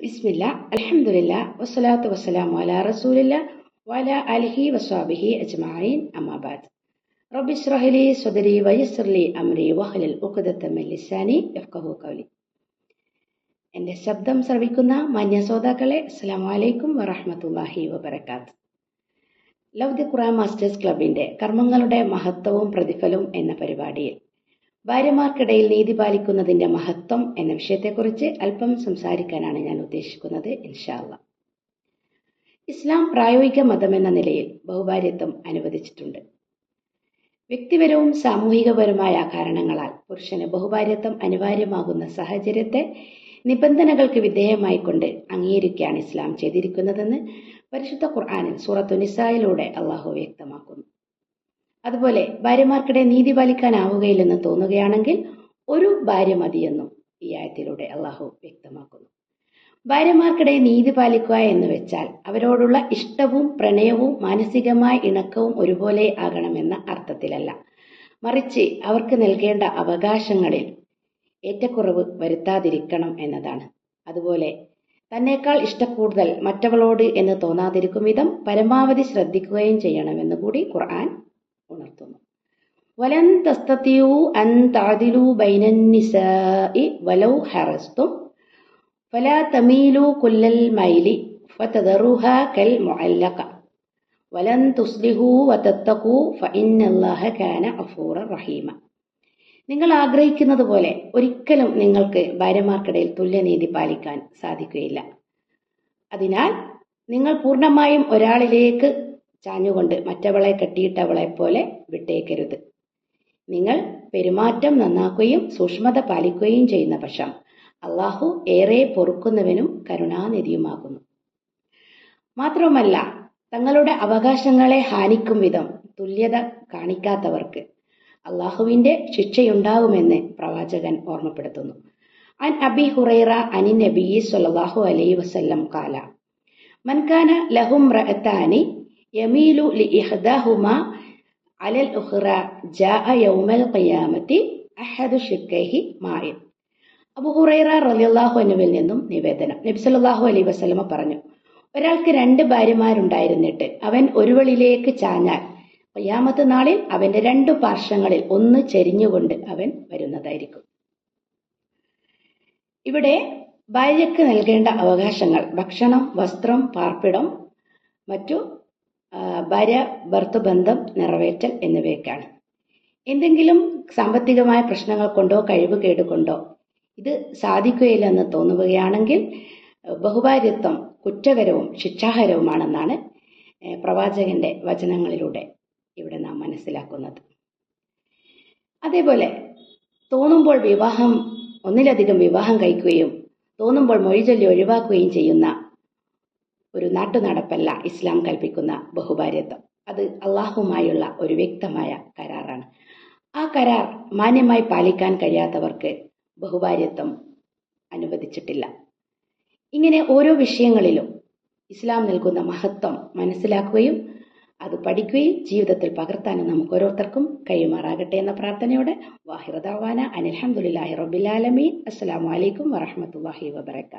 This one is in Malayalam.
ബിസ്മില്ല അലഹമുല്ല വസ്സലാത്തു വസ്സലാം അലാ റസൂലില്ല വല അലഹി വസ്വാബിഹി അജ്മായിൻ അമാബാദ് റബ്ബി ഇശ്റഹ്ലി സ്വദരി വയസ്സർലി അമ്രി വഹലിൽ ഉഖദത്തമ്മലിസാനി മിൻ കൗലി എന്റെ ശബ്ദം ശ്രവിക്കുന്ന മാന്യ ശ്രോതാക്കളെ അസ്സലാമു വലൈക്കും വറഹമത്തല്ലാഹി വബറകാത്ത്. ലവ് ദി ഖുറാൻ മാസ്റ്റേഴ്സ് ക്ലബിന്റെ കർമ്മങ്ങളുടെ മഹത്വവും പ്രതിഫലവും എന്ന പരിപാടിയിൽ ഭാര്യമാർക്കിടയിൽ നീതി പാലിക്കുന്നതിന്റെ മഹത്വം എന്ന വിഷയത്തെക്കുറിച്ച് അല്പം സംസാരിക്കാനാണ് ഞാൻ ഉദ്ദേശിക്കുന്നത് ഇൻഷാല്ല ഇസ്ലാം പ്രായോഗിക മതം എന്ന നിലയിൽ ബഹുഭാര്യത്വം അനുവദിച്ചിട്ടുണ്ട്. വ്യക്തിപരവും സാമൂഹികപരവുമായ കാരണങ്ങളാൽ പുരുഷന് ബഹുഭാര്യത്വം അനിവാര്യമാകുന്ന സാഹചര്യത്തെ നിബന്ധനകൾക്ക് വിധേയമായിക്കൊണ്ട് അംഗീകരിക്കുകയാണ് ഇസ്ലാം ചെയ്തിരിക്കുന്നതെന്ന് പരിശുദ്ധ ഖുർആാനിൽ സൂറത്തു നിസായിലൂടെ അള്ളാഹു വ്യക്തമാക്കുന്നു. അതുപോലെ ഭാര്യമാർക്കിടെ നീതി പാലിക്കാനാവുകയില്ലെന്ന് തോന്നുകയാണെങ്കിൽ ഒരു ഭാര്യ മതിയെന്നും ഈ ആയത്തിലൂടെ അള്ളാഹു വ്യക്തമാക്കുന്നു. ഭാര്യമാർക്കിടെ നീതി പാലിക്കുക എന്ന് വെച്ചാൽ അവരോടുള്ള ഇഷ്ടവും പ്രണയവും മാനസികമായ ഇണക്കവും ഒരുപോലെ ആകണമെന്ന അർത്ഥത്തിലല്ല. മറിച്ച് അവർക്ക് നൽകേണ്ട അവകാശങ്ങളിൽ ഏറ്റക്കുറവ് വരുത്താതിരിക്കണം എന്നതാണ്. അതുപോലെ തന്നേക്കാൾ ഇഷ്ടക്കൂടുതൽ മറ്റവളോട് എന്ന് തോന്നാതിരിക്കും വിധം പരമാവധി ശ്രദ്ധിക്കുകയും ചെയ്യണമെന്ന് കൂടി ഖുർആൻ ഉണർത്തുന്നു. വലൗ തമീലു കുല്ലൽ മൈലി കൽ വലൻ തുസ്ലിഹു ഫഇന്നല്ലാഹ കാന അഫൂറ റഹീമ. നിങ്ങൾ ആഗ്രഹിക്കുന്നത് പോലെ ഒരിക്കലും നിങ്ങൾക്ക് ഭാര്യമാർക്കിടയിൽ തുല്യനീതി പാലിക്കാൻ സാധിക്കുകയില്ല. അതിനാൽ നിങ്ങൾ പൂർണമായും ഒരാളിലേക്ക് ചാഞ്ഞുകൊണ്ട് മറ്റവളെ കെട്ടിയിട്ടവളെ പോലെ വിട്ടേക്കരുത്. നിങ്ങൾ പെരുമാറ്റം നന്നാക്കുകയും സൂക്ഷ്മത പാലിക്കുകയും ചെയ്യുന്ന പക്ഷം അള്ളാഹു ഏറെ പൊറുക്കുന്നവനും കരുണാനിധിയുമാകുന്നു. മാത്രവുമല്ല തങ്ങളുടെ അവകാശങ്ങളെ ഹാനിക്കും വിധം തുല്യത കാണിക്കാത്തവർക്ക് അള്ളാഹുവിന്റെ ശിക്ഷയുണ്ടാകുമെന്ന് പ്രവാചകൻ ഓർമ്മപ്പെടുത്തുന്നു. അൻ അബി ഹുറൈറ അനി നബി സല്ലല്ലാഹു അലൈഹി വസല്ലം കാല മൻകാന ലഹും യമീലു ലിഇഹ്ദാഹുമാ അലൽ ഉഖ്റ ജാഅ യൗമൽ ഖിയാമത്തി അഹദു ഷിക്കൈഹി മായിൻ അബു ഹുറൈറ റളിയല്ലാഹു അൻഹുവിൽ നിന്നും നിവേദനം. നബി സല്ലല്ലാഹു അലൈഹി വസല്ലമ പറഞ്ഞു ഒരാൾക്ക് രണ്ട് ഭാര്യമാരുണ്ടായിരുന്നിട്ട് അവൻ ഒരുവളിലേക്ക് ചാഞ്ഞാൽ ഖിയാമത്ത് നാളിൽ അവന്റെ രണ്ടു പാർശ്വങ്ങളിൽ ഒന്ന് ചെരിഞ്ഞുകൊണ്ട് അവൻ വരുന്നതായിരിക്കും. ഇവിടെ ഭാര്യയ്ക്ക് നൽകേണ്ട അവകാശങ്ങൾ ഭക്ഷണം വസ്ത്രം പാർപ്പിടം മറ്റു ഭാര്യ ഭർത്തൃബന്ധം നിറവേറ്റൽ എന്നിവയൊക്കെയാണ്. എന്തെങ്കിലും സാമ്പത്തികമായ പ്രശ്നങ്ങൾ കൊണ്ടോ കഴിവ് കേടുകൊണ്ടോ ഇത് സാധിക്കുകയില്ലെന്ന് തോന്നുകയാണെങ്കിൽ ബഹുഭാര്യത്വം കുറ്റകരവും ശിക്ഷാഹരവുമാണെന്നാണ് പ്രവാചകന്റെ വചനങ്ങളിലൂടെ ഇവിടെ നാം മനസ്സിലാക്കുന്നത്. അതേപോലെ തോന്നുമ്പോൾ വിവാഹം ഒന്നിലധികം വിവാഹം കഴിക്കുകയും തോന്നുമ്പോൾ മൊഴിചൊല്ലി ഒഴിവാക്കുകയും ചെയ്യുന്ന ഒരു നാട്ടുനടപ്പല്ല ഇസ്ലാം കൽപ്പിക്കുന്ന ബഹുഭാര്യത്വം. അത് അള്ളാഹുമായുള്ള ഒരു വ്യക്തമായ കരാറാണ്. ആ കരാർ മാന്യമായി പാലിക്കാൻ കഴിയാത്തവർക്ക് ബഹുഭാര്യത്വം അനുവദിച്ചിട്ടില്ല. ഇങ്ങനെ ഓരോ വിഷയങ്ങളിലും ഇസ്ലാം നൽകുന്ന മഹത്വം മനസ്സിലാക്കുകയും അത് പഠിക്കുകയും ജീവിതത്തിൽ പകർത്താനും നമുക്ക് ഓരോരുത്തർക്കും കൈമാറാകട്ടെ എന്ന പ്രാർത്ഥനയോടെ വാഹിറദാവാന അനിൽഹമുല്ലാഹി റബിലാലമീൻ അസ്സാം വലൈക്കും വറഹമത്തല്ലാഹി വബർക്കാത്തു